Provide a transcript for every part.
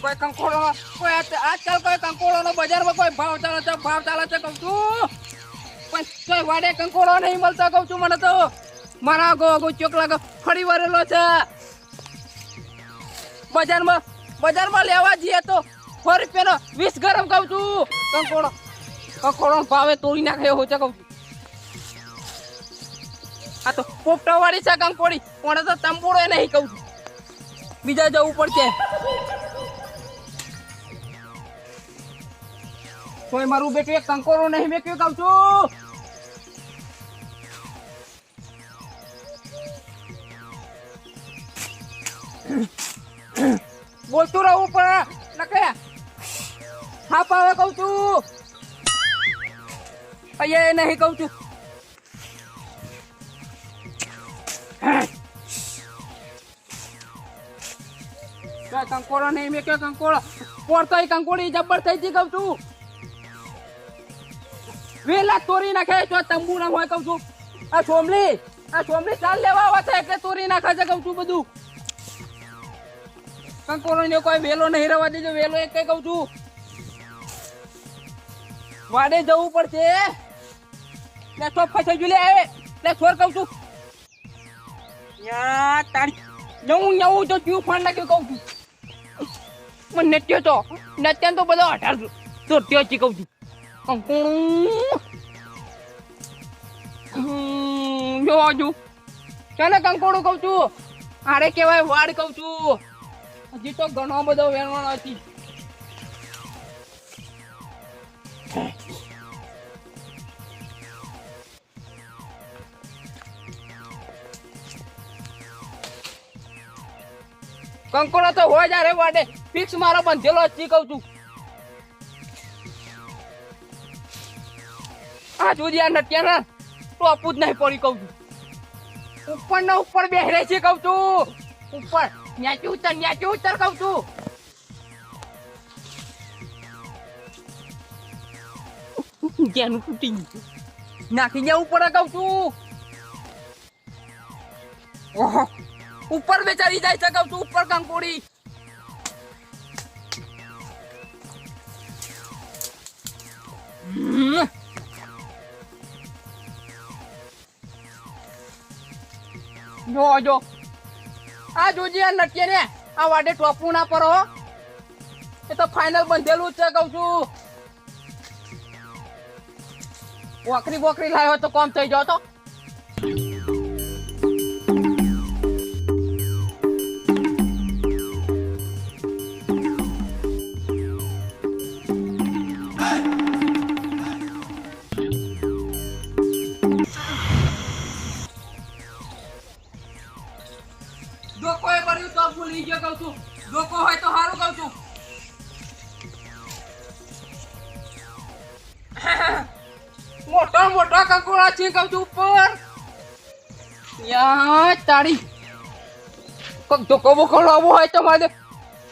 કોઈ કંકોડો કોઈ આજકાલ કોઈ કંકોડોનો બજારમાં કોઈ ભાવ ચાલે છે, ભાવ ચાલે છે કહું છું. પણ વાડે કંકોડો નહીં મળતો કહું છું મને તો. મારા ગો ગો ચોકલા ફરી વરેલો છે. બજારમાં બજારમાં લેવા જઈએ તો સો રૂપિયાનો વીસ ગરમ કહું છું. કંકોડો કંકોડો ભાવે તોડી નાખે એવું છે કહું છું. આ તો પોપટા વાળી છે કંકોડી પણ તો તંબોડો નહીં કહું છું. બીજા જવું પડશે. કોઈ મારું બેટું એક કંકોડો નહીં કયું કહું છું. બોલતું રહું પણ નકે હા, પાવે કહું છું. અહીંયા નહીં કહું છું. કંકોડો નહીં મેં કે કંકોડો પોરતો કંકોળી જબ્બર થઈ ગઈ કહું છું. વેલા તોરી નાખે તો તંબુ ના કહું છું. આ સોમલી આ સોમલી ચાલ લેવા આવે છે એટલે તોરી નાખે છે કહું છું બધું. કંકોરો ને કોઈ વેલો નહીં રહેવા દેજો, વેલો એક કઈ કહું છું. વાડે જવું પડશે. લે તો ફસાઈ લે આવે. લે છોર કહું છું. યા, તારી નવું નવું તો ક્યુ ફોન નાખ્યું કહું છું. મને નટ્યો તો નત્યાન તો બધો અઢાર તો ત્યો ચી કહું છું. કંકોણું. જો હજુ ચાલે, કંકોણું કહું છું. આરે કહેવાય વાડ કહું છું. હજી તો ઘણો બધો વેણવાનો હતી કંકોડો તો હોય જારે વાડે. ફિક્સ મારો બંધેલો હતી કહું છું. આ સુધી આ નટિયા ના ટોપું જ નહીં પડી કહું છું. ઉપર ને ઉપર બેહરે છે કહું છું. ઉપર. ન્યાચી ઉતર ન્યાચી ઉતર કહું છું. તૂટી ગયું નાખી ગયા ઉપર કહું છું. ઓહો ઉપર બેચારી જાય છે કહું છું ઉપર કંકોડી. જો જો. આ જોજી, આ નટકે ને આ વાડે ટોપવું ના પરો એ તો ફાઇનલ બંધેલું છે કઉ છું. વોકરી બોકરી લાવ્યો તો કોમ થઈ જાવ તો. મોટો મોટો કંકોડા છે, કહું છું, ઉપર. યા તારી કોક ધોકો બોકો લાવવો હોય તો મારે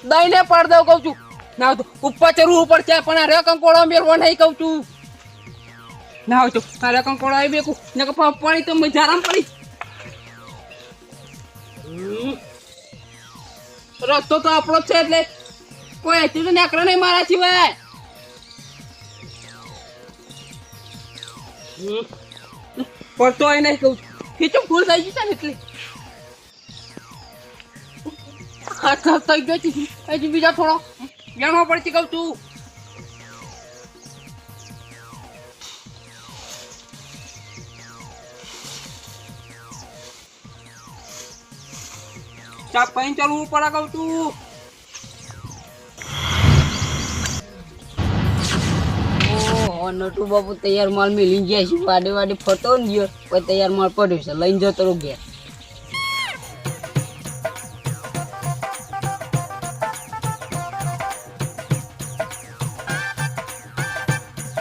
દઈને પાડ દઉં, કહું છું. ના તો ઉપર ચડવું ઉપર છે પણ આ રે કંકોડો મેળવો નહીં, કહું છું. ના તો આ રે કંકોડો આવી બેકું ને પાણી તો મજારામ પડી. રસ્તો તો આપણો છે, એટલે કોઈ હજી તો નેકરો નહીં મારા સિવાય પડતો હોય નહીં કહું ખીચું ફૂલ થઈ ગયું ને એટલે. બીજા થોડો. જાણવા પડતી કહું છું. ચા પૈન ચાલવું પડે કહું છું. નટુ બાપુ તૈયાર માલ મેલી ગયા છે વાડે વાડે ફરતો ને ગયો પછી તૈયાર માલ પડ્યો છે લઈને જતો રહો ઘેર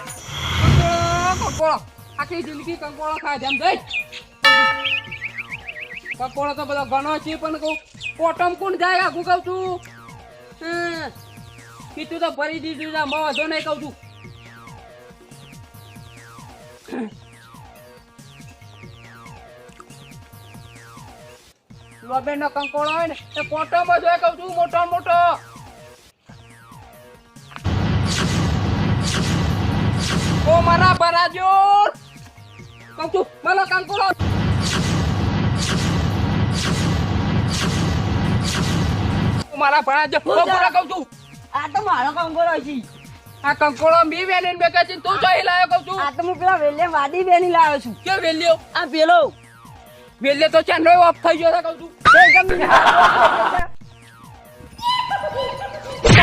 કંકોળો કંકોળો આખી જિંદગી કંકોળો ખાય જેમ જઈ કંકોળો તો બધો ઘણો છે પણ કહું પોટમ કોણ જાય આખું કહું છું હમ. પીતું તો ભરી દીધું છે મો વાંધો નહીં કહું છું લોબેન નો કંકોળો હોય ને એ પોટો બધો કહું છું મોટો મોટો. ઓ મારા બરાજોર કહું છું મારો કંકોળો મારા ભણાજો કંકોળો કહું છું. આ તો મારો કંકોળો છે. આ કંકોળો બી વેલીને બેકા છે તું જોઈ લાયો કહું છું. આ તો હું પેલા વેલે વાડી બેની લાયો છું. કે વેલ્યો? આ પેલો વેલ્યો તો ચાંદલો ઓફ થઈ ગયો છે કહું છું.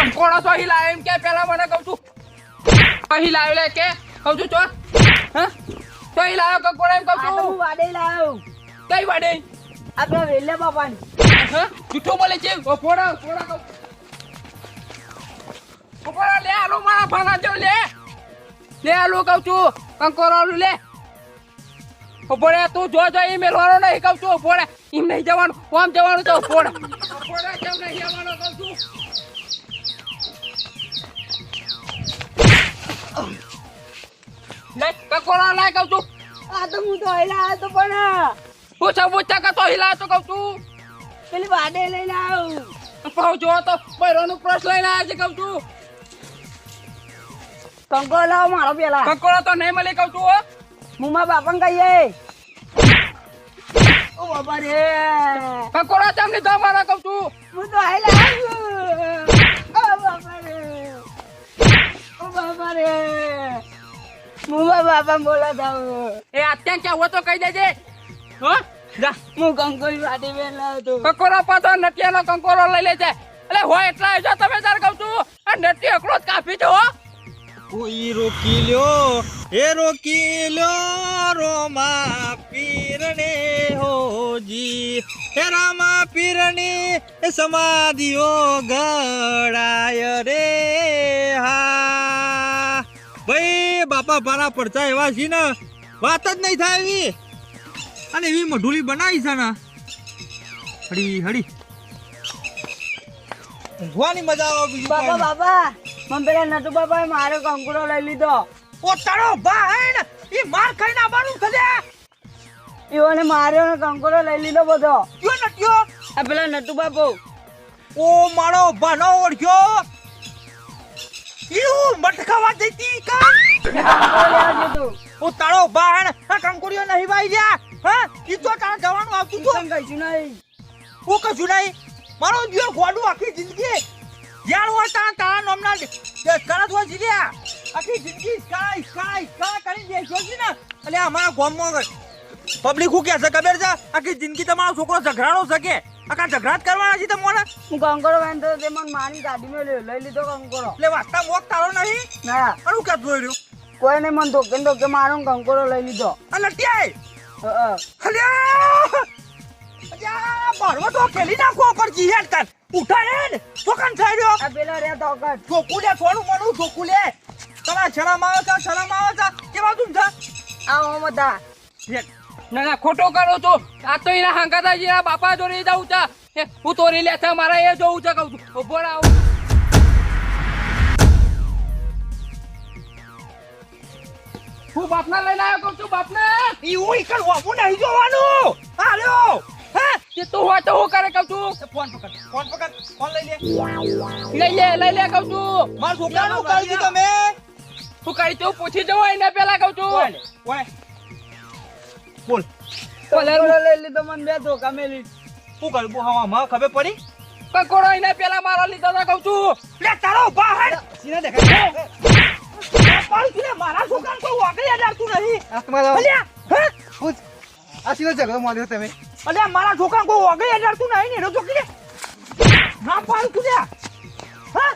કંકોળો તો હિલાયો એમ કે પેલા મને કહું છું. હિલાયો લે કે કહું છું ચોર. હા? તો હિલાયો કંકોળો એમ કહું તો હું છું વાડે લાવ્યો કઈ વાડે? આ પેલા વેલે બાપાની. હા? જૂઠું બોલે છે? ઓ ફોડા ફોડા કહું. ફોડા લે આલો મારા ભાના જો લે. લે આલો કહું છું. કંકોળો આલું લે. ઓ તું જો જો ઈ મેલવાનો નહીં કહું છું. ઓ એમ નહીં જવાનું. ઓમ જવાનું તો ફોડા ઓ કેમ નહીં જવાનું કહું છું લે કંકોળો લાય કહું છું. આ તો હું તો હૈલા તો પણ પૂછા પૂછા કે તો હિલા તો કહું છું. પેલી વાડે લઈને પાઉ જો તો બૈરોનું પ્રશ્ન લઈને આવ્યા છે કહું છું. કંકોડો લાવો મારો પેલા. કંકોળો તો નહીં મળી કહું છું હો બાપા કહીએ ઓ બાપા રે કંકોળો ચમ લીધો મારા કહું છું? હું તો હૈલા ઓ બાપા રે ઓ બાપા રે હું મારા બાપા બોલાતા એ અત્યારે ક્યાં હોય તો કહી દેજે. હો? જા. હું કંકોરી વાટી બેન લાવ્યો તો. કંકોળો પાછો નટિયાનો કંકોરો લઈ લેજે. છે એટલે હોય એટલા જો તમે તાર કહું છું. આ નટી એકલો જ કાપી જો હો. કોઈ રોકી લ્યો? એ રોકી લ્યો રોમા પીરને હોજી. હે રામા પીરની સમાધિઓ ગળાય રે હા. ભાઈ બાપા ભારા પડતા એવા છે ને વાત જ નહીં થાય એવી. અને એવી મઢુલી બનાવી છે ને. હડી હડી ઊંઘવાની મજા આવે બાબા બાપા મને પેલા નટુ બાપાએ મારો કંકુડો લઈ લીધો. પોતાનો ભાઈ ઈ માર ખાઈને આવવાનું ખજે ઈઓને માર્યો ને કંકુડો લઈ લીધો બધો. કયો નટ્યો આ પેલા નટુ બાબો ઓ મારો ભાનો ઓળખ્યો. ઈઓ મટકાવા દેતી કા? ઓ તારો ભાઈ આ કંકુડીઓ નહીં ભાઈ જા. હા? ઈ તો તારે જવાનું આવતું તો કઈ નહીં. હું કશું નહીં. મારો જીવ ગોડું આખી જિંદગી. જ્યાં હોય ત્યાં તારા નામના કરત હોય જીલ્યા આખી જિંદગી સ્કાય સ્કાય સ્કાય કરીને બેસ્યો છે ને. એટલે અમારા ગામમાં પબ્લિક હું કહે છે ખબર છે? આખી જિંદગી તમારો છોકરો ઝઘડાનો શકે. આખા ઝઘડા જ કરવાના છે તમને હું કંકોડો વાંધો તે મને મારી ગાડીમાં લઈ લઈ લીધો કંકોડો એટલે વાસ્તા મોત તારો નહીં? ના. અરું કે જોઈ રહ્યું? કોઈ નહીં મને ધોકે ધોકે મારો ને કંકોડો લઈ લીધો. અને ત્યાંય અ, અ. અલ્યા અલ્યા બરવો તો ખેલી નાખો પર જીહેડ કર. ઉઠા હેડ ચોકન થઈ રહ્યો. આ પેલા રે તો અગર થોડું મોડું ચોકુ લે શરમ આવે છે શરમ આવે છે. કેવા તું છે? આ ઓમ ના ના ખોટો કરો છો. આ તો એના હંગાતાજી એના બાપા જોડે જવું છે. હું તોરી લે છે મારે એ જોવું છે કહું છું. ઊભો હું બાપના લઈને આવ્યો કહું છું બાપને. ઈ હું ઈ કર નહીં જોવાનું. આલ્યો હે તું હોય તો હું કરે કહું છું ફોન પકડ ફોન પકડ ફોન લઈ લે લઈ લે લઈ લે કહું છું માર છોકરાનું કરી દીધો મે હું કરી તું પૂછી જવો એને પેલા કહું છું ઓય ઓય બોલ કંકોડો લઈ લીધો મને બે ધોકા મેલી શું કરું હવા માં ખબર પડી કંકોડો એને પેલા મારો લીધો તો કહું છું લે તારો બહાર સીના દેખાય તું મારા છોકરાને કોઈ વાગી અડાડતું નહીં અલ્યા હે આ સીનો ઝઘડો માર્યો તમે. અલ્યા મારા છોકરા કોઈ વાગી અડાડતું નહીં ને એનો છોકરી ના પાડી તું હા?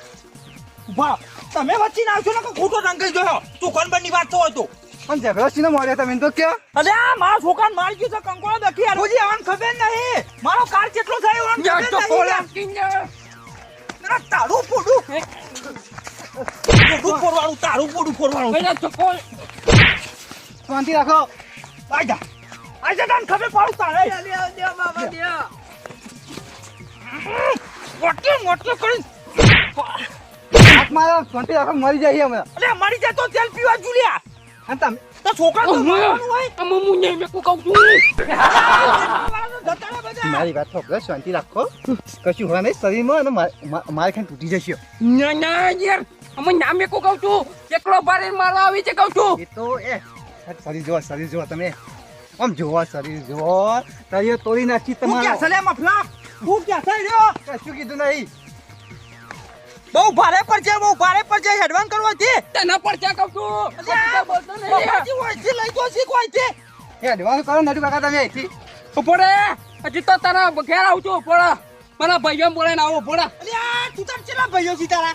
ઊભા તમે વચ્ચે ના આવશો ને કે ખોટો રંગ કરી જોયો. તું કોણ વાત તો. હતો પણ ઝઘડો સીનો માર્યો તમે તો કહો અલે આ મારા છોકરા મારી ગયો છે કંકોળો દખી યાર મુજી આવન ખબર નહીં. મારો કાર કેટલો થાય ઓન ખબર તો યાર. ના, તારું પોડું પોડું ફોડવાનું તારું પોડું ફોડવાનું. એને ચકો શાંતિ રાખો. આજા આજા તને ખબર પાડું તારે. કરી હાથ મારો શાંતિ રાખો મરી જાય અમે અલે મરી જાય તો તેલ પીવા જુલિયા. અને તમે તો છોકરા તો મારવાનું હોય. આ મમ્મુ ને મેં કહું છું. મારી વાત સાંભળો શાંતિ રાખો. કશું હોય નહીં શરીરમાં અને મારે ખાઈને તૂટી જશે. ના ના યાર. અમે ના મેં કહું છું. એકલો ભારે મારવા આવી છે કહું છું. એ તો એ. શરીર જોવા શરીર જોવા તમે. આમ જોવો શરીર જોવો તળિયો તોડી નાખી હું ક્યાં છે તમારો મફલા હું ક્યાં રહ્યો કશું કીધું નહીં. બહુ ભારે પર છે બહુ ભારે પર છે હેડવાન કરવો છે. તને પર છે કહું છું? બોલતો નહીં. છે લઈ જો શીખ હોય છે એ કરો નટુ કાકા તમે અહીંથી. પડે હજી તો તારા ઘેર આવું છું પડે મારા ભાઈઓ બોલાઈને આવો પડે અલ્યા તું તાર ચેલા ભાઈઓ છી તારા?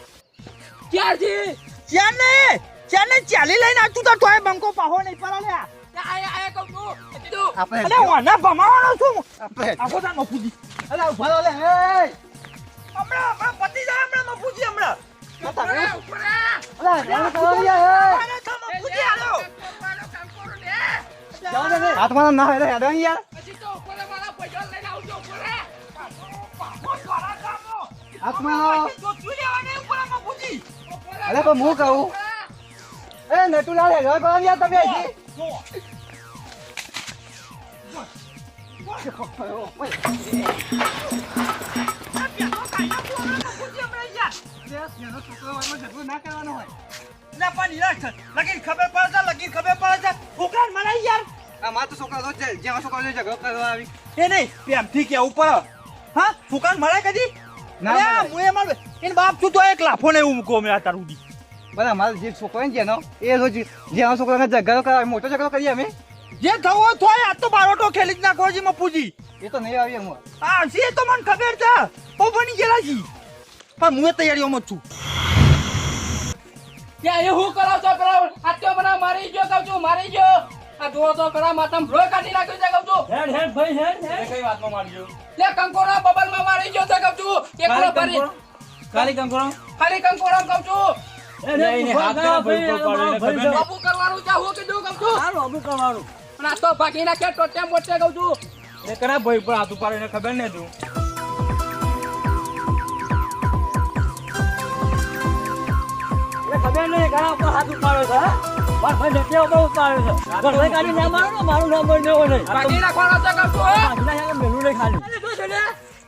ક્યારથી? ચાર નહીં ચાર ને ચાલી લઈને આવતું તો તોય બંકો પાહો નહીં પર અલ્યા કહું હજી આપણે અલ્યા ઓના ભમાવાનો છું આપણે આખો તાર મફુજી અલા ઊભા લે એ હમણાં હમણાં પતી જાય હમણાં મફુજી હમણાં પડે. અલા એડવાન્સ કરો યાર અરે તો મફુજી હાલો જાઓ ને રે. હાથમાં ના હોય એડવાન્સ યાર હજી તો પડે મારા ભાઈઓ લઈને આવજો પડે હાથમાં આવો. જોતું લેવાને ઉપર મફુજી અરે પણ હું કહું એ નટુલાલ એડવાન્સ કરો યાર તમે અહીંથી એનો છોકરો વાળો ઝઘડો ના હોય લગીન ખબર પડે છે ખબર પડે છે છોકરા મને યાર આ મારો તો છોકરા રોજ જાય. છોકરો ઝઘડો કરવા આવી એ નહીં પ્રેમથી કેવું પડે હા છોકરા મળે કદી ના મળે. હું એ મારું એને બાપ છું તો એક લાફો ને એવું મૂકો મેં તાર સુધી બધા જે છોકરો ને જેનો એ રોજ જેવા છોકરાને ઝઘડો કરાવે મોટો ઝઘડો કરીએ અમે જે થવું થોય આ તો બારોટો ખેલી જ નાખો છે મપુજી એ તો નહીં આવી હું. આ સી તો મને ખબર છે. બની ગયેલા છી. પણ હું તૈયારીઓમાં છું. ત્યાં એ હું કરાવ છો કરાવ. આત્યો બના મારી ગયો કહું છું મારી ગયો. આ જોવો તો કરા માથામાં ભ્રોય કાઢી નાખ્યો છે કહું છું. હેડ હેડ ભાઈ હેડ હેડ. કઈ વાતમાં ગયો? લે કંકોરા બબલમાં મારી ગયો છે કહું છું. એક કરો ફરી ખાલી કંકોરા ખાલી કંકોરા કહું છું. નહીં નહીં હાથ ના ભાઈ બાબુ કરવાનું છે હું કીધું કહું છું. હાલો અબુ કરવાનું. અને આ તો ભાગી નાખ્યા ટોટે મોટે કહું છું. એ કરા ભાઈ પર હાથ પાડે ખબર ને તું? ખબર નહીં ઘણા પર હાથ ઉપાડ્યો છે મારા ભાઈ જગ્યા ઉપર ઉપાડ્યો છે. ભાઈ કાઢી ના મારો ને મારું નામ બોલ દેવો નહીં. મેલું નહીં ખાલી.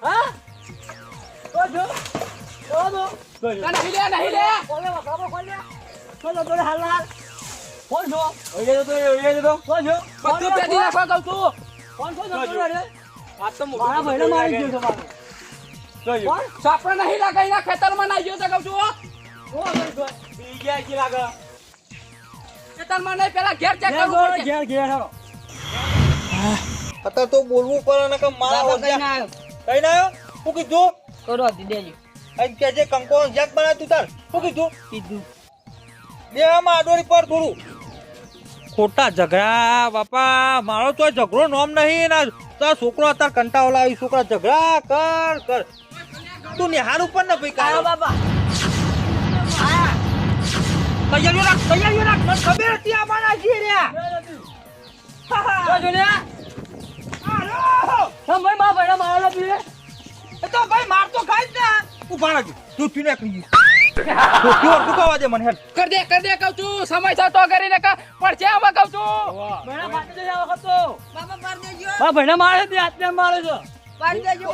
હા? તો જો. તો જો. ના, નહીં લે નહીં લે. કોલે વખાવો કોલે કોલે તો હાલ હાલ. કોણ છો? ઓય તો ઓય તો કોણ છો? બધું પેટી નાખવા કહું છું. કોણ છો? જતો રે આ તો મારા ભાઈને મારી ગયો છે મારો સાપડા નહીં લાગે એના ખેતરમાં નાઈ ગયો છે કહું છું હો. કોણ હતો બીજા કી લાગે? ખેતરમાં નહીં પેલા ઘેર ચેક કરવું પડશે. ઘેર ઘેર હારો અત્યારે તો બોલવું પડે ને કે મારા કઈ ના આવ્યો? કઈ ના આવ્યો? શું કીધું? કરો દીદેજી અહીં કે જે કંકો જેક બનાવ્યું તું તાર. હું કીધું? કીધું. આમાં આડોરી પર થોડું. ખોટા ઝઘડા બાપા. મારો તો ઝઘડો નોમ નહીં ના તાર છોકરો અત્યારે કંટાળો લાવી છોકરા ઝઘડા કર કર. તું નિહાર ઉપર ને ભાઈ કાયો બાપા. તૈયારીઓ રાખ તૈયારીઓ રાખ. મને ખબર હતી આમાં છીએ રહ્યા ભાઈ મા ભાઈ મારા પીએ એ તો ભાઈ માર તો ખાઈ જ ને. ઊભા રહેજો તું તું ને કહી તું તું દે મને હેડ કર દે કર દે કહું. છું સમય થતો કરીને કા પડશે આમાં કહું છું ફાટી દે આ તો બાબા માર દેજો બા મારે મારે છે મારી દેજો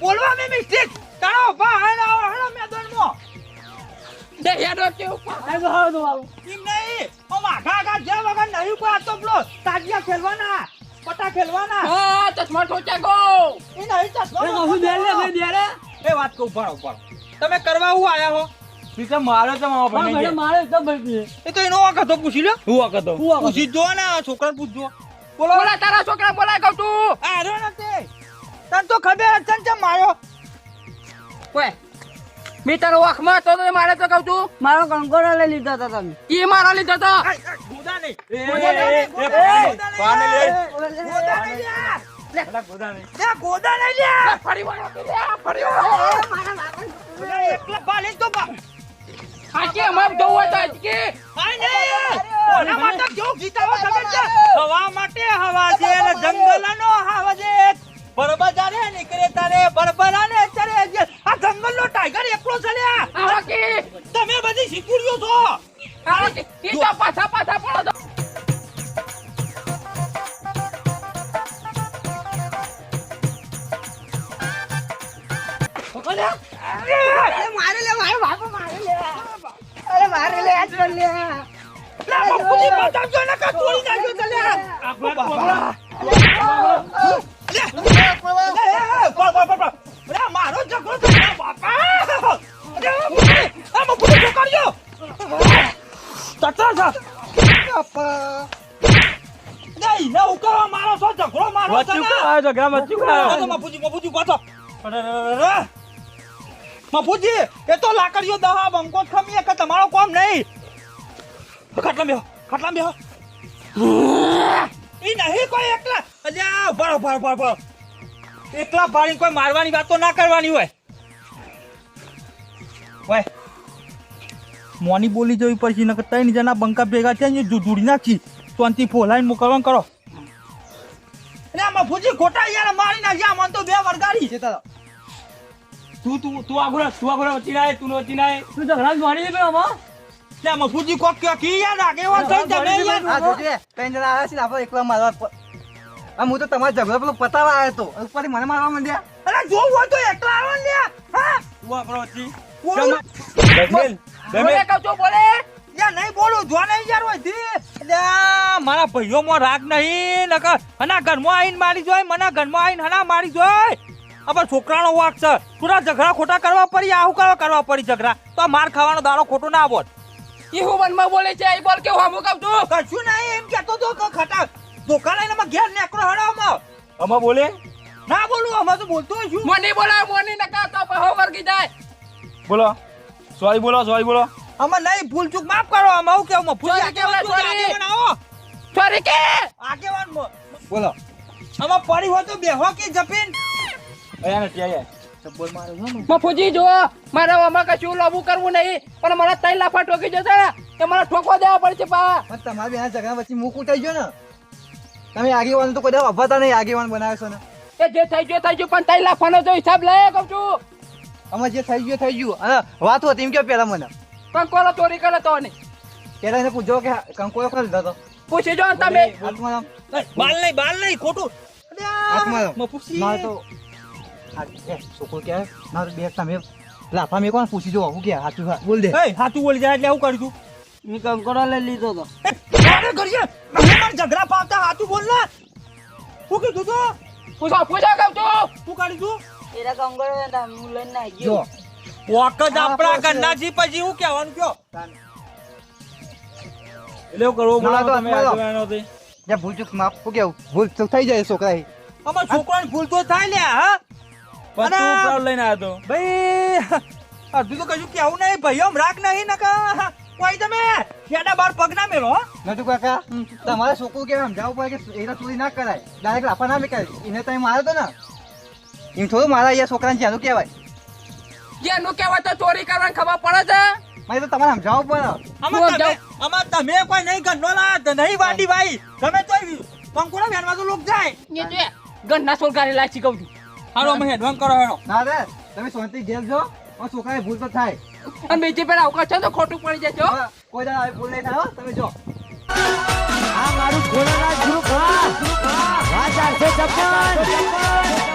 બોલવા મે મિસ્ટેક તારો બા હેડ આવો હેડ મેદાનમાં દે હેડો કે ઉપર નહીં ઓ વાઘા વાઘા જે વગર નહીં કોઈ આ તો તાજિયા ખેલવાના પટા ખેલવાના હા ચશ્મા ટોચે ગો એ નહીં ચશ્મા એ વાત કહું ઊભા રહો, તમે કરવા હું આયા હો? મારે તો મારે એ તો એનો પૂછી લો હું વાક હતો? પૂછી જો ને છોકરાને પૂછજો. બોલો. બોલા તારા છોકરા બોલાય કહું છું. આ રહ્યો નથી. તને તો ખબર છે ને ચમ કોઈ. મેં તારો વાખમાં તો મારે તો કહું છું. મારો કંકોડો લઈ લીધો હતો તમે. એ મારો લીધો તો આ, આ, ગોદા નહીં. ગોદા નહીં. ગોદા નહીં. ગોદા નહીં. બરબરા નીકળે તારે બરબરા ને આ જંગલ નો ટાઈગર એકલો ચડ્યા. તમે બધી શીખુડ્યો છો. બતાવજો ને કાં તોડી નાખ્યો છે, લે. બાપા. લે, લે, એ, એ, પળ, પળ, પળ, પળ. લે, મારો ઝઘડો લે, બાપા. આ બાપુજી શું કર્યો? તતરા છે. લે, ઈને ઉકાળવા મારો છો, ઝઘડો મારો છે ને. આ તો અરે, અરે, અરે. બાપુજી, એ તો લાકડીઓ દહા બંકો ખમીએ કે તમારો કોમ નહીં ખાટલા બેહો ખાટલા બેહો. ઈ નહીં કોઈ એકલા. અલ્યા ભરો ભરો ભરો ભરો એકલા ભાડી કોઈ મારવાની વાત તો ના કરવાની હોય. હોય મોની બોલી જવી પડશે નકર ત્રણ જણા બંકા ભેગા થયા ને જોડી નાખી. શાંતિ ફોલાઈને મોકલવાનું કરો. એટલે આમાં ફૂજી ખોટા યાર મારી નાખ્યા મને તો બે વરગાડી છે તારા. તું તું તું આગળ તું આગળ વચ્ચે નાય આય, તું વચ્ચે ના આય. તું ઝઘડા જ મારી દે આમાં? એટલે આમાં ફૂજી કોક કે કી યાર આગેવાન થઈ તમે યાર આ જોજે ત્રણ જણા આવ્યા છે આપણે એકલા મારવા આ હું તો તમારો ઝઘડો પેલો પતાવા આવ્યો તો ઉપરથી મને મારવા માંડ્યા. અરે જોવું હોય તો એકલા આવો ને. હા? તું આગળ વચ્ચે. બોલું. કહું બોલે યાર નહીં બોલું જો નહીં યાર હોય ધી મારા ભાઈઓમાં રાગ નહીં નકર હના ઘરમાં આવીને મારી જોય મને ઘરમાં આવીને હના મારી જોય. aber છોકરાનો વાક છે. પૂરા ઝઘડા ખોટા કરવા પડી આવું કરવા કરવા પડી ઝઘડા? તો માર ખાવાનો દાડો ખોટો ના બોલ. ઈ હું મનમાં બોલે છે ઈ બોલ કેવું હમું કહું તો? કશું નહીં એમ કેતો તો તો ખટા ધોકા લઈને અમે ઘેર નેકરો હડાવમાં. આમાં બોલે? ના બોલું અમે તો બોલતો છું મને બોલાવ મને નકા તો બહુ વર્ગી જાય. બોલો. સોરી બોલો સોરી બોલો. અમે નહીં ભૂલ ચૂક માફ કરો અમે હું કેવું અમે ભૂલ આગેવાન sorry. સોરી? કે? આગેવાન બોલો. અમે પડી હોય તો બેહો કે જપીન? અહીંયા નથી અહીંયા. મફુજી જો મારે આમાં કશું લાવવું કરવું નહીં પણ મારા ત્રણ લાફા ઠોકી જશે એ મને ઠોકવા દેવા પડશે પા. પણ તમારા બેના ઝઘડા મુખ ઉઠાઈ ગયો ને? તમે આગેવાન તો કોઈ અભાતા નહીં આગેવાન બનાવ્યો ને. એ જે થઈ ગયો થઈ ગયું પણ ત્રણ લાફાનો જો હિસાબ લે કહું છું. અમે જે થઈ ગયું થઈ ગયું. અને વાત હતી એમ કે પેલા મને. કંકોલો ચોરી કરે તો નહીં. પેલા એને પૂછો કે કંકોલો કોણ લીધો પૂછી જો ને તમે. હાથમાં બાલ નહીં બાલ નહીં ખોટું. હાથમાં. તો છોકરો ક્યારે મારે બે તમે લાફા મેં કોણ પૂછી જો હું કે સાચું બોલ દે. એ હાથું બોલી જાય એટલે આવું કર્યું તું મેં કંકોડો લઈ લીધો તો. એ, મારે કરીએ ઝઘડા પાવતા બોલ ને. કીધું તો? પૂછો પૂછો કાઢી તું એરા કંકોડો હતા હું લઈને આવી ગયો. વખત આપણા પાસે. ઘરના જી પછી હું કહેવાનું કયો? એટલે એવું કરવું બોલો તો તમે. આગેવાનો થી. ભૂલ ચૂક માફ કેવું? ભૂલ ચૂક થઈ જાય છોકરા અમાર છોકરાને ભૂલ તો થાય લ્યા હા? પણ તું પ્રાઉડ લઈને આવ્યો તો? ભાઈ અડધું તો કશું કેવું નહીં. ભાઈઓ રાખ નહીં નકા કોઈ તમે ખેડા બાર પગ ના મેલો હો. નટુ કાકા તમારે છોકરું કે સમજાવવું પડે કે એને ચોરી ના કરાય. ડાયરેક્ટ લાફા ના મેકાય. એને તમે માર્યો તો ને. એમ થોડું મારા અહીંયા છોકરાને જેનું કહેવાય. જેનું કહેવાય તો ચોરી કરવાની ખબર પડે છે. મારે તો તમારે સમજાવવું પડે. આમાં તમે આમાં તમે કોઈ નહીં ગંડો લાત નહીં વાડી ભાઈ. તમે તો કંકુડા વેનમાં તો લોક જાય. ગંધના સોલકારી લાચી કહું છું હાલો અમે હેડવાન કરો હેડો. ના રે તમે શાંતિ ઘેર જો અને છોકરાએ ભૂલ તો થાય. અને બીજી પેલા અવકાશ છે તો ખોટું પડી જાય છે કોઈ દા ભૂલ નહીં થાય તમે જો. આ મારું ખોલના ગ્રુપ ખા આ છે છપ્પન